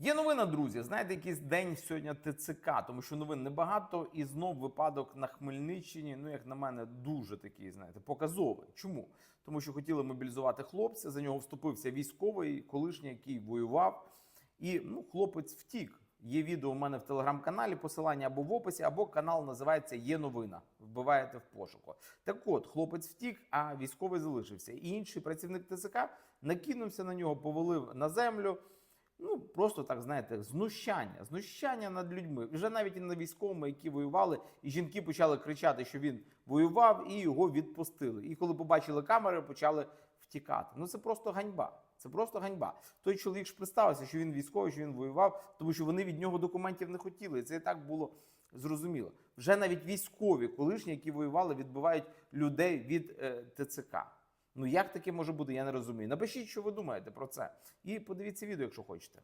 Є новина, друзі. Знаєте, якийсь день сьогодні ТЦК, тому що новин небагато, і знов випадок на Хмельниччині. Ну, як на мене, дуже такий, знаєте, показовий. Чому? Тому що хотіли мобілізувати хлопця. За нього вступився військовий, колишній, який воював, і ну, хлопець втік. Є відео у мене в телеграм-каналі, посилання або в описі, або канал називається Є новина. Вбиваєте в пошуку. Так от, хлопець втік, а військовий залишився. І інший працівник ТЦК накинувся на нього, повалив на землю. Ну просто так знаєте, знущання, знущання над людьми. Вже навіть і над військовими, які воювали, і жінки почали кричати, що він воював, і його відпустили. І коли побачили камери, почали втікати. Ну це просто ганьба. Це просто ганьба. Той чоловік ж представився, що він військовий, що він воював, тому що вони від нього документів не хотіли. І це і так було зрозуміло. Вже навіть військові, колишні, які воювали, відбивають людей від е, ТЦК. Ну як таке може бути, я не розумію. Напишіть, що ви думаєте про це. І подивіться відео, якщо хочете.